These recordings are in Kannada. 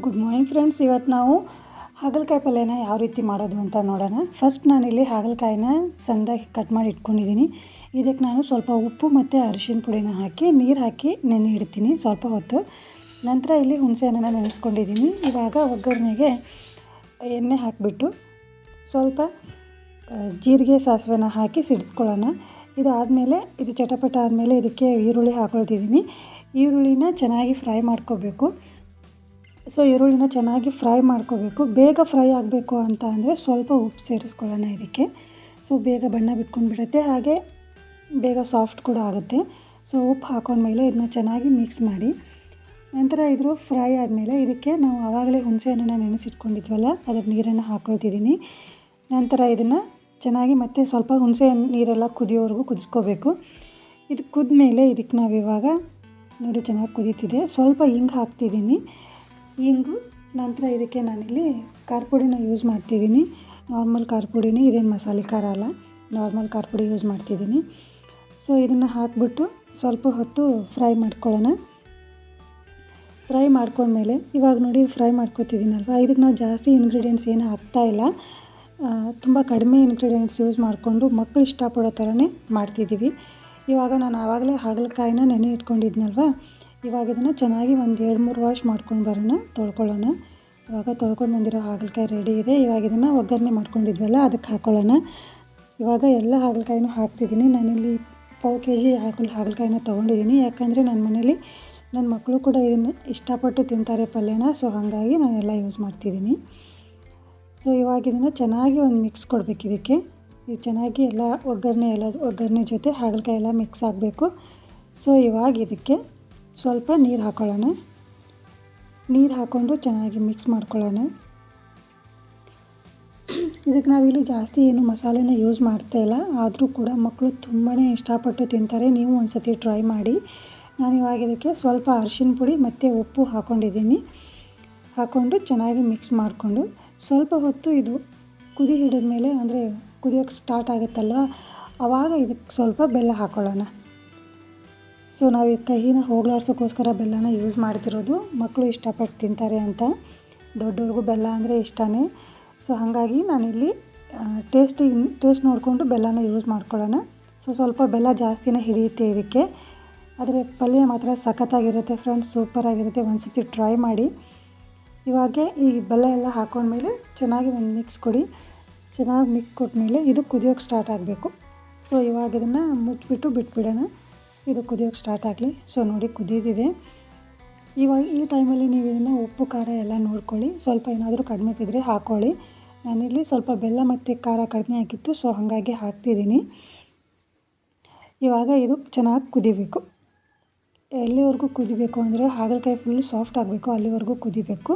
ಗುಡ್ ಮಾರ್ನಿಂಗ್ ಫ್ರೆಂಡ್ಸ್ ಇವತ್ತು ನಾವು ಹಾಗಲಕಾಯಿ ಪಲ್ಯನ ಯಾವ ರೀತಿ ಮಾಡೋದು ಅಂತ ನೋಡೋಣ. ಫಸ್ಟ್ ನಾನಿಲ್ಲಿ ಹಾಗಲಕಾಯಿನ ಸಣ್ಣದಾಗಿ ಕಟ್ ಮಾಡಿ ಇಟ್ಕೊಂಡಿದ್ದೀನಿ ಇದಕ್ಕೆ ನಾನು ಸ್ವಲ್ಪ ಉಪ್ಪು ಮತ್ತು ಅರಿಶಿನ ಪುಡಿನ ಹಾಕಿ, ನೀರು ಹಾಕಿ ನೆನೆ ಇಡ್ತೀನಿ ಸ್ವಲ್ಪ ಹೊತ್ತು. ನಂತರ ಇಲ್ಲಿ ಹುಣಸೆಹಣ್ಣನ್ನು ನೆನೆಸ್ಕೊಂಡಿದ್ದೀನಿ ಇವಾಗ ಒಗ್ಗರಣೆಗೆ ಎಣ್ಣೆ ಹಾಕಿಬಿಟ್ಟು ಸ್ವಲ್ಪ ಜೀರಿಗೆ, ಸಾಸಿವೆನ ಹಾಕಿ ಸಿಡಿಸ್ಕೊಳ್ಳೋಣ. ಇದಾದಮೇಲೆ, ಇದು ಚಟಪಟ ಆದಮೇಲೆ ಇದಕ್ಕೆ ಈರುಳ್ಳಿ ಹಾಕೊಳ್ತಿದ್ದೀನಿ ಈರುಳ್ಳಿನ ಚೆನ್ನಾಗಿ ಫ್ರೈ ಮಾಡ್ಕೋಬೇಕು. ಸೊ ಈರುಳ್ಳಿನ ಚೆನ್ನಾಗಿ ಫ್ರೈ ಮಾಡ್ಕೋಬೇಕು. ಬೇಗ ಫ್ರೈ ಆಗಬೇಕು ಅಂತ ಅಂದರೆ ಸ್ವಲ್ಪ ಉಪ್ಪು ಸೇರಿಸ್ಕೊಳ್ಳೋಣ ಇದಕ್ಕೆ. ಸೊ ಬೇಗ ಬಣ್ಣ ಬಿಟ್ಕೊಂಡು ಬಿಡುತ್ತೆ. ಹಾಗೆ ಬೇಗ ಸಾಫ್ಟ್ ಕೂಡ ಆಗುತ್ತೆ. ಸೊ ಉಪ್ಪು ಹಾಕೊಂಡ್ಮೇಲೆ ಇದನ್ನ ಚೆನ್ನಾಗಿ ಮಿಕ್ಸ್ ಮಾಡಿ. ನಂತರ ಇದ್ರ ಫ್ರೈ ಆದಮೇಲೆ ಇದಕ್ಕೆ ನಾವು ಆವಾಗಲೇ ಹುಣಸೆಹಣ್ಣನ್ನು ನೆನೆಸಿಟ್ಕೊಂಡಿದ್ವಲ್ಲ ಅದರ ನೀರನ್ನು ಹಾಕೊಳ್ತಿದ್ದೀನಿ. ನಂತರ ಇದನ್ನು ಚೆನ್ನಾಗಿ ಮತ್ತೆ ಸ್ವಲ್ಪ ಹುಣಸೆ ನೀರೆಲ್ಲ ಕುದಿಯೋವರೆಗೂ ಕುದಿಸ್ಕೋಬೇಕು. ಇದು ಕುದ್ಮೇಲೆ ಇದಕ್ಕೆ ನಾವು ಇವಾಗ ನೋಡಿ ಚೆನ್ನಾಗಿ ಕುದೀತಿದೆ. ಸ್ವಲ್ಪ ಹಿಂಗೆ ಹಾಕ್ತಿದ್ದೀನಿ. ಹಿಂಗು ನಂತರ ಇದಕ್ಕೆ ನಾನಿಲ್ಲಿ ಖಾರ ಪುಡಿನ ಯೂಸ್ ಮಾಡ್ತಿದ್ದೀನಿ. ನಾರ್ಮಲ್ ಖಾರ ಪುಡಿನೇ ಇದೇನು ಮಸಾಲೆ ಖಾರ ಅಲ್ಲ. ನಾರ್ಮಲ್ ಖಾರ ಪುಡಿ ಯೂಸ್ ಮಾಡ್ತಿದ್ದೀನಿ. ಸೊ ಇದನ್ನು ಹಾಕ್ಬಿಟ್ಟು ಸ್ವಲ್ಪ ಹೊತ್ತು ಫ್ರೈ ಮಾಡ್ಕೊಳ್ಳೋಣ. ಫ್ರೈ ಮಾಡ್ಕೊಂಡ್ಮೇಲೆ, ಇವಾಗ ನೋಡಿ ಫ್ರೈ ಮಾಡ್ಕೊತಿದ್ದೀನಲ್ವ? ಇದಕ್ಕೆ ನಾವು ಜಾಸ್ತಿ ಇಂಗ್ರೀಡಿಯೆಂಟ್ಸ್ ಏನು ಹಾಕ್ತಾ ಇಲ್ಲ. ತುಂಬ ಕಡಿಮೆ ಇಂಗ್ರೀಡಿಯೆಂಟ್ಸ್ ಯೂಸ್ ಮಾಡಿಕೊಂಡು ಮಕ್ಕಳು ಇಷ್ಟಪಡೋ ಥರನೇ ಮಾಡ್ತಿದ್ದೀವಿ. ಇವಾಗ ನಾನು ಆವಾಗಲೇ ಹಾಗಲಕಾಯಿನ ನೆನೆ ಇಟ್ಕೊಂಡಿದ್ನಲ್ವ? ಇವಾಗ ಇದನ್ನು ಚೆನ್ನಾಗಿ ಒಂದು ಎರಡು ಮೂರು ವಾಶ್ ಮಾಡ್ಕೊಂಡು ಬರೋಣ, ತೊಳ್ಕೊಳ್ಳೋಣ. ಇವಾಗ ತೊಳ್ಕೊಂಡು ಬಂದಿರೋ ಹಾಗಲಕಾಯಿ ರೆಡಿ ಇದೆ. ಇವಾಗ ಇದನ್ನು ಒಗ್ಗರಣೆ ಮಾಡ್ಕೊಂಡಿದ್ವಲ್ಲ ಅದಕ್ಕೆ ಹಾಕ್ಕೊಳ್ಳೋಣ ಇವಾಗ ಎಲ್ಲ ಹಾಗಲಕಾಯಿನೂ ಹಾಕ್ತಿದ್ದೀನಿ. ನಾನಿಲ್ಲಿ ಪಾವು ಕೆ ಜಿ ಹಾಕಲು, ಹಾಗಲಕಾಯಿನ ತೊಗೊಂಡಿದ್ದೀನಿ. ಯಾಕಂದರೆ ನನ್ನ ಮನೇಲಿ ನನ್ನ ಮಕ್ಕಳು ಕೂಡ ಇದನ್ನು ಇಷ್ಟಪಟ್ಟು ತಿಂತಾರೆ ಪಲ್ಯನ, ಸೊ ಹಾಗಾಗಿ ನಾನೆಲ್ಲ ಯೂಸ್ ಮಾಡ್ತಿದ್ದೀನಿ. ಸೊ ಇವಾಗ ಇದನ್ನು ಚೆನ್ನಾಗಿ ಒಂದು ಮಿಕ್ಸ್ ಕೊಡಬೇಕು ಇದಕ್ಕೆ. ಇದು ಚೆನ್ನಾಗಿ ಎಲ್ಲ ಒಗ್ಗರಣೆ ಎಲ್ಲ, ಒಗ್ಗರಣೆ ಜೊತೆ ಹಾಗಲಕಾಯಿ ಎಲ್ಲ ಮಿಕ್ಸ್ ಆಗಬೇಕು. ಸೊ ಇವಾಗ ಇದಕ್ಕೆ ಸ್ವಲ್ಪ ನೀರು ಹಾಕ್ಕೊಳ್ಳೋಣ ನೀರು ಹಾಕ್ಕೊಂಡು ಚೆನ್ನಾಗಿ ಮಿಕ್ಸ್ ಮಾಡ್ಕೊಳ್ಳೋಣ. ಇದಕ್ಕೆ ನಾವಿಲ್ಲಿ ಜಾಸ್ತಿ ಏನು ಮಸಾಲೆನ ಯೂಸ್ ಮಾಡ್ತಾ ಇಲ್ಲ. ಆದರೂ ಕೂಡ ಮಕ್ಕಳು ತುಂಬಾ ಇಷ್ಟಪಟ್ಟು ತಿಂತಾರೆ. ನೀವು ಒಂದು ಸತಿ ಟ್ರೈ ಮಾಡಿ. ನಾನು ಇವಾಗ ಇದಕ್ಕೆ ಸ್ವಲ್ಪ ಅರಿಶಿನ ಪುಡಿ ಮತ್ತು ಉಪ್ಪು ಹಾಕ್ಕೊಂಡಿದ್ದೀನಿ ಹಾಕ್ಕೊಂಡು ಚೆನ್ನಾಗಿ ಮಿಕ್ಸ್ ಮಾಡಿಕೊಂಡು ಸ್ವಲ್ಪ ಹೊತ್ತು ಇದು ಕುದಿ ಹಿಡಿದ ಮೇಲೆ ಅಂದರೆ ಕುದಿಯೋಕ್ಕೆ ಸ್ಟಾರ್ಟ್ ಆಗುತ್ತಲ್ವ? ಆವಾಗ ಇದಕ್ಕೆ ಸ್ವಲ್ಪ ಬೆಲ್ಲ ಹಾಕ್ಕೊಳ್ಳೋಣ ಸೊ ನಾವು ಈ ಕಹಿನ ಹೋಗ್ಲಾಡ್ಸೋಕ್ಕೋಸ್ಕರ ಬೆಲ್ಲನ ಯೂಸ್ ಮಾಡ್ತಿರೋದು. ಮಕ್ಕಳು ಇಷ್ಟಪಟ್ಟು ತಿಂತಾರೆ ಅಂತ. ದೊಡ್ಡವ್ರಿಗೂ ಬೆಲ್ಲ ಅಂದರೆ ಇಷ್ಟನೇ. ಸೊ ಹಾಗಾಗಿ ನಾನಿಲ್ಲಿ ಟೇಸ್ಟ್ ಟೇಸ್ಟ್ ನೋಡಿಕೊಂಡು ಬೆಲ್ಲನ ಯೂಸ್ ಮಾಡ್ಕೊಳ್ಳೋಣ. ಸೊ ಸ್ವಲ್ಪ ಬೆಲ್ಲ ಜಾಸ್ತಿನೇ ಹಿಡಿಯುತ್ತೆ ಇದಕ್ಕೆ. ಆದರೆ ಪಲ್ಯ ಮಾತ್ರ ಸಖತ್ತಾಗಿರುತ್ತೆ ಫ್ರೆಂಡ್ಸ್, ಸೂಪರಾಗಿರುತ್ತೆ. ಒಂದು ಸತಿ ಟ್ರೈ ಮಾಡಿ. ಇವಾಗ ಈ ಬೆಲ್ಲ ಎಲ್ಲ ಹಾಕೊಂಡ್ಮೇಲೆ ಚೆನ್ನಾಗಿ ಒಂದು ಮಿಕ್ಸ್ ಕೊಡಿ. ಚೆನ್ನಾಗಿ ಮಿಕ್ಸ್ ಕೊಟ್ಮೇಲೆ ಇದು ಕುದಿಯೋಕ್ಕೆ ಸ್ಟಾರ್ಟ್ ಆಗಬೇಕು. ಸೊ ಇವಾಗ ಇದನ್ನು ಮುಚ್ಚಿಬಿಟ್ಟು ಬಿಟ್ಬಿಡೋಣ. ಇದು ಕುದಿಯೋಕ್ಕೆ ಸ್ಟಾರ್ಟ್ ಆಗಲಿ. ಸೊ ನೋಡಿ ಕುದಿದಿದೆ. ಇವಾಗ ಈ ಟೈಮಲ್ಲಿ ನೀವು ಇದನ್ನು ಉಪ್ಪು, ಖಾರ ಎಲ್ಲ ನೋಡ್ಕೊಳ್ಳಿ. ಸ್ವಲ್ಪ ಏನಾದರೂ ಕಡಿಮೆ ಬಿದ್ದರೆ ಹಾಕ್ಕೊಳ್ಳಿ ನಾನಿಲ್ಲಿ ಸ್ವಲ್ಪ ಬೆಲ್ಲ ಮತ್ತು ಖಾರ ಕಡಿಮೆ ಆಗಿತ್ತು. ಸೊ ಹಾಗಾಗಿ ಹಾಕ್ತಿದ್ದೀನಿ. ಇವಾಗ ಇದು ಚೆನ್ನಾಗಿ ಕುದಿಬೇಕು. ಎಲ್ಲಿವರೆಗೂ ಕುದಿಬೇಕು ಅಂದರೆ ಹಾಗಲಕಾಯಿ ಫುಲ್ ಸಾಫ್ಟ್ ಆಗಬೇಕು. ಅಲ್ಲಿವರೆಗೂ ಕುದಿಬೇಕು.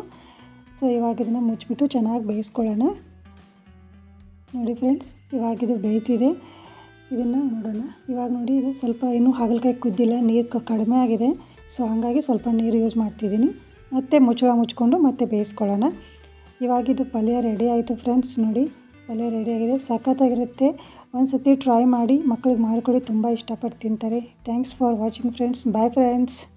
ಸೊ ಇವಾಗ ಇದನ್ನು ಮುಚ್ಚಿಬಿಟ್ಟು ಚೆನ್ನಾಗಿ ಬೇಯಿಸ್ಕೊಳ್ಳೋಣ. ನೋಡಿ ಫ್ರೆಂಡ್ಸ್ ಇವಾಗಿದು ಬೇಯ್ತಿದೆ. ಇದನ್ನು ನೋಡೋಣ. ಇವಾಗ ನೋಡಿ, ಇದು ಸ್ವಲ್ಪ ಇನ್ನೂ ಹಾಗಲಕಾಯಿ ಕುದ್ದಿಲ್ಲ, ನೀರು ಕಡಿಮೆ ಆಗಿದೆ. ಸೊ ಹಾಗಾಗಿ ಸ್ವಲ್ಪ ನೀರು ಯೂಸ್ ಮಾಡ್ತಿದ್ದೀನಿ. ಮತ್ತೆ ಮುಚ್ಚಳ ಮುಚ್ಕೊಂಡು ಮತ್ತೆ ಬೇಯಿಸ್ಕೊಳ್ಳೋಣ. ಇವಾಗ ಇದು ಪಲ್ಯ ರೆಡಿ ಆಯಿತು ಫ್ರೆಂಡ್ಸ್ ನೋಡಿ. ಪಲ್ಯ ರೆಡಿ ಆಗಿದೆ. ಸಖತ್ತಾಗಿರುತ್ತೆ. ಒಂದು ಸತಿ ಟ್ರೈ ಮಾಡಿ ಮಕ್ಕಳಿಗೆ ಮಾಡಿಕೊಡಿ, ತುಂಬ ಇಷ್ಟಪಟ್ಟು ತಿಂತಾರೆ. Thanks for watching friends bye friends